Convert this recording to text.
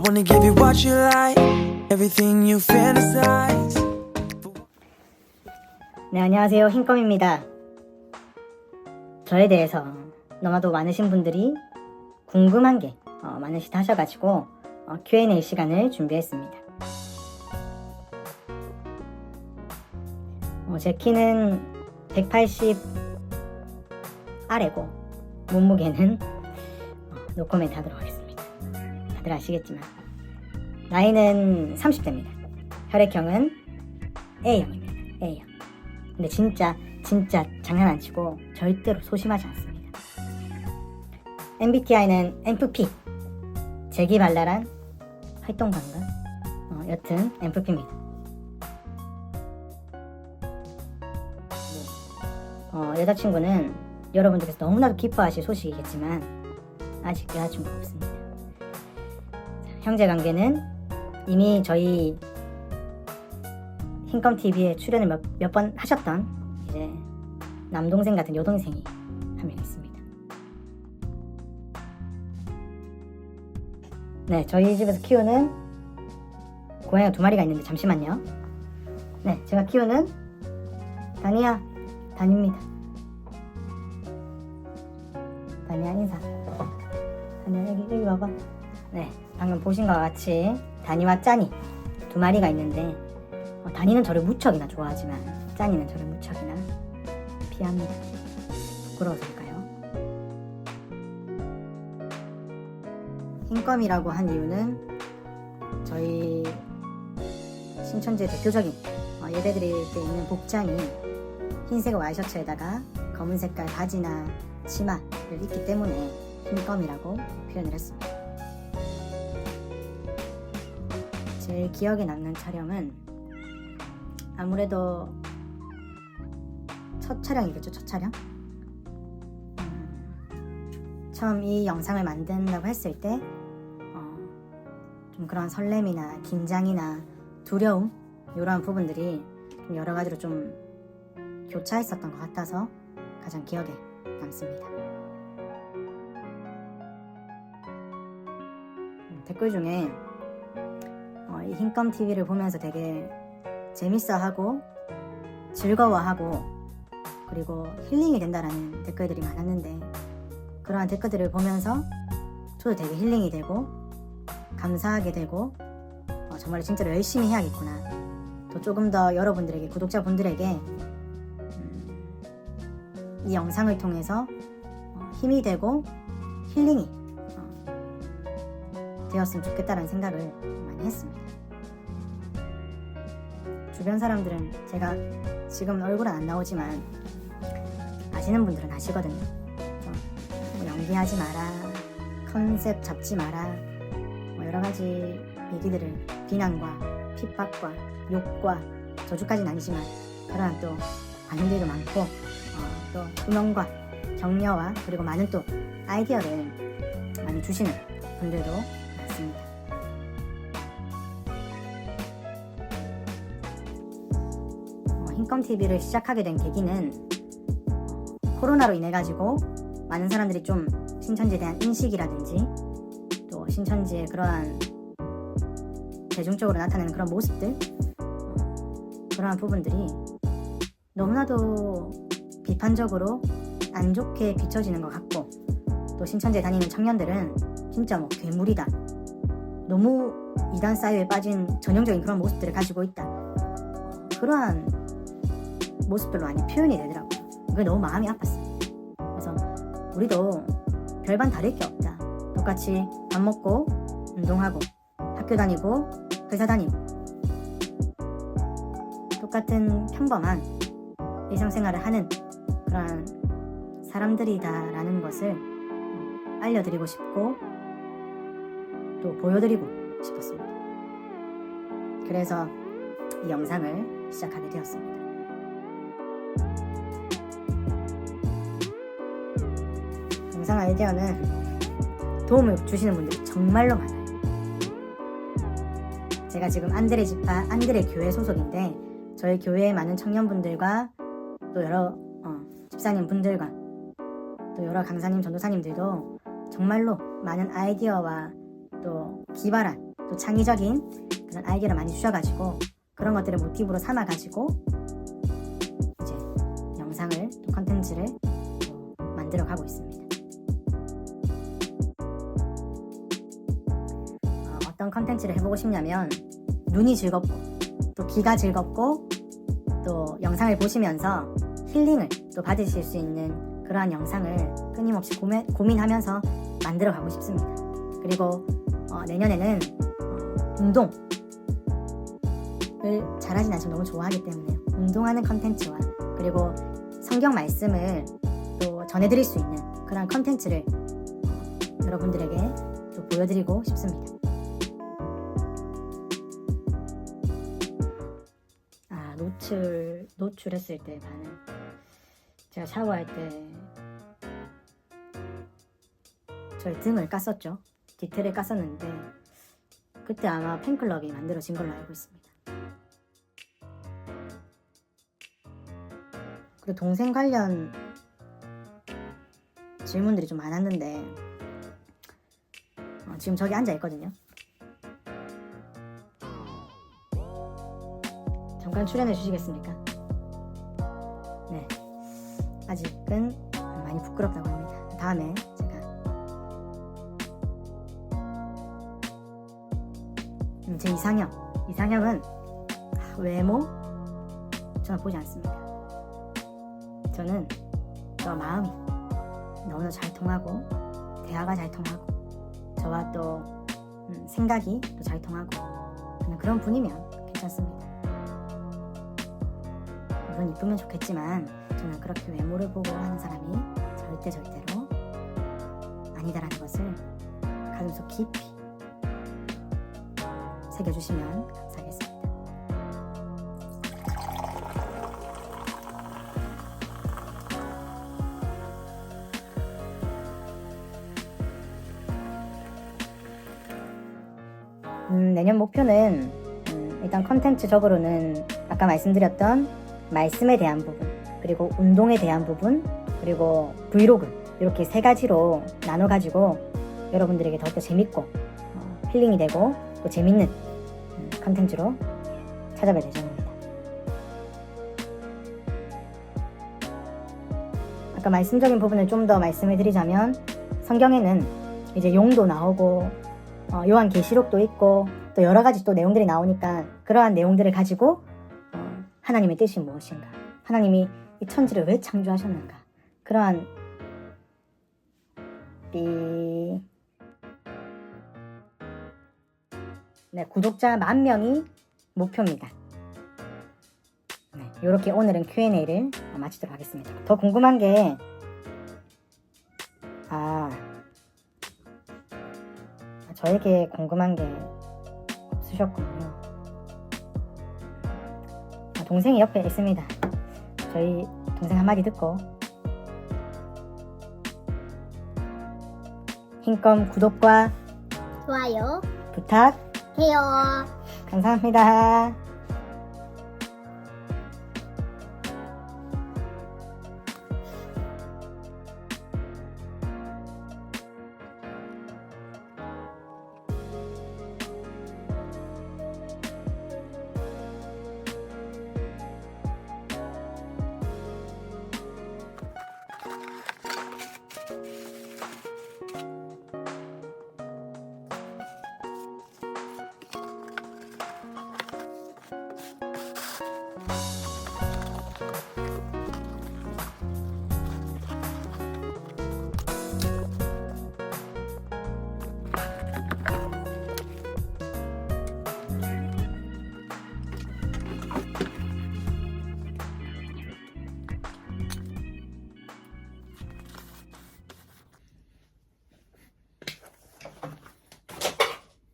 wanna give you what you like, everything you fantasize. 네, 안녕하세요. 흰껌입니다. 저에 대해서 너무나도 많으신 분들이 궁금한 게 어, 많으시다 하셔가지고 어, Q&A 시간을 준비했습니다. 어, 제 키는 180 아래고 몸무게는 어, 노코멘트 하도록 하겠습니다. 다들 아시겠지만 나이는 30대입니다. 혈액형은 A형입니다. A형. 근데 진짜 진짜 장난 안 치고 절대로 소심하지 않습니다. MBTI는 MFP 재기발랄한 활동가인가? 어, 여튼 MFP입니다. 어, 여자친구는 여러분들께서 너무나도 기뻐하실 소식이겠지만 아직 여자친구가 없습니다. 형제 관계는 이미 저희 흰껌 TV에 출연을 몇 번 하셨던 이제 남동생 같은 여동생이 한 명 있습니다. 네, 저희 집에서 키우는 고양이가 두 마리가 있는데 잠시만요. 네, 제가 키우는 다니야, 다니입니다. 다니야 인사. 다니야 여기 여기 와봐. 네, 방금 보신 것과 같이 다니와 짠이 두 마리가 있는데 어, 다니는 저를 무척이나 좋아하지만 짠이는 저를 무척이나 피합니다. 부끄러워서일까요? 흰껌이라고 한 이유는 저희 신천지의 대표적인 어, 예배드릴 때 입는 복장이 흰색 와이셔츠에다가 검은 색깔 바지나 치마를 입기 때문에 흰껌이라고 표현을 했습니다. 제일 기억에 남는 촬영은 아무래도 첫 촬영이겠죠, 첫 촬영? 음, 처음 이 영상을 만든다고 했을 때, 어, 좀 그런 설렘이나 긴장이나 두려움, 이러한 부분들이 좀 여러 가지로 좀 교차했었던 것 같아서 가장 기억에 남습니다. 음, 댓글 중에 어, 이 흰껌 TV를 보면서 되게 재밌어하고 즐거워하고 그리고 힐링이 된다라는 댓글들이 많았는데 그러한 댓글들을 보면서 저도 되게 힐링이 되고 감사하게 되고 어, 정말 진짜로 열심히 해야겠구나 또 조금 더 여러분들에게 구독자분들에게 음, 이 영상을 통해서 어, 힘이 되고 힐링이 어, 되었으면 좋겠다라는 생각을 많이 했습니다. 주변 사람들은 제가 지금 얼굴은 안 나오지만 아시는 분들은 아시거든요. 어, 뭐 연기하지 마라, 컨셉 잡지 마라, 뭐 여러 가지 얘기들을 비난과 핍박과 욕과 저주까지는 아니지만 그러한 또 반응들도 많고 어, 또 응원과 격려와 그리고 많은 또 아이디어를 많이 주시는 분들도 많습니다. 껌 TV를 시작하게 된 계기는 코로나로 인해 가지고 많은 사람들이 좀 신천지에 대한 인식이라든지 또 신천지의 그러한 대중적으로 나타내는 그런 모습들 어, 그러한 부분들이 너무나도 비판적으로 안 좋게 비춰지는 것 같고 또 신천지에 다니는 청년들은 진짜 뭐 괴물이다. 너무 이단 사이에 빠진 전형적인 그런 모습들을 가지고 있다. 그러한 모습들로 많이 표현이 되더라고요. 그게 너무 마음이 아팠어요. 그래서 우리도 별반 다를 게 없다. 똑같이 밥 먹고 운동하고 학교 다니고 회사 다니고 똑같은 평범한 일상생활을 하는 그런 사람들이다라는 것을 어, 알려드리고 싶고 또 보여드리고 싶었습니다. 그래서 이 영상을 시작하게 되었습니다. 영상 아이디어는 도움을 주시는 분들이 정말로 많아요. 제가 지금 안드레 지파 안드레 교회 소속인데 저희 교회에 많은 청년분들과 또 여러 어, 집사님 분들과 또 여러 강사님 전도사님들도 정말로 많은 아이디어와 또 기발한 또 창의적인 그런 아이디어를 많이 주셔가지고 그런 것들을 모티브로 삼아가지고 컨텐츠를 또 만들어 가고 있습니다. 어, 어떤 컨텐츠를 해보고 싶냐면 눈이 즐겁고 또 귀가 즐겁고 또 영상을 보시면서 힐링을 또 받으실 수 있는 그러한 영상을 끊임없이 고민, 고민하면서 만들어 가고 싶습니다. 그리고 어, 내년에는 어, 운동 을 잘하진 않지만 너무 좋아하기 때문에 운동하는 컨텐츠와 그리고 성경 말씀을 또 전해드릴 수 있는 그런 컨텐츠를 어, 여러분들에게 또 보여드리고 싶습니다. 아 노출 노출했을 때 반응. 제가 샤워할 때 저희 등을 깠었죠. 디테일을 깠었는데 그때 아마 팬클럽이 만들어진 걸로 알고 있습니다. 그리고 동생 관련 질문들이 좀 많았는데 어, 지금 저기 앉아 있거든요. 잠깐 출연해 주시겠습니까? 네. 아직은 많이 부끄럽다고 합니다. 다음에 제가 음, 제 이상형 이상형은 아, 외모 저는 보지 않습니다. 저는 저 마음이 너무나 잘 통하고 대화가 잘 통하고 저와 또 음, 생각이 또 잘 통하고 그냥 그런 분이면 괜찮습니다. 물론 이쁘면 좋겠지만 저는 그렇게 외모를 보고 하는 사람이 절대 절대로 아니다라는 것을 가슴속 깊이 새겨주시면 감사하겠습니다. 음, 내년 목표는 음, 일단 컨텐츠적으로는 아까 말씀드렸던 말씀에 대한 부분 그리고 운동에 대한 부분 그리고 브이로그 이렇게 세 가지로 나눠 가지고 여러분들에게 더욱더 재밌고 어, 힐링이 되고 또 재밌는 음, 컨텐츠로 찾아뵐 예정입니다. 아까 말씀적인 부분을 좀 더 말씀을 드리자면 성경에는 이제 용도 나오고 어, 요한 계시록도 있고 또 여러 가지 또 내용들이 나오니까 그러한 내용들을 가지고 어, 하나님의 뜻이 무엇인가 하나님이 이 천지를 왜 창조하셨는가 그러한 삐 네, 구독자 만 명이 목표입니다. 네, 이렇게 오늘은 Q&A를 마치도록 하겠습니다. 더 궁금한 게 저에게 궁금한 게 없으셨군요. 아, 동생이 옆에 있습니다. 저희 동생 한마디 듣고 흰껌 구독과 좋아요 부탁 해요. 감사합니다.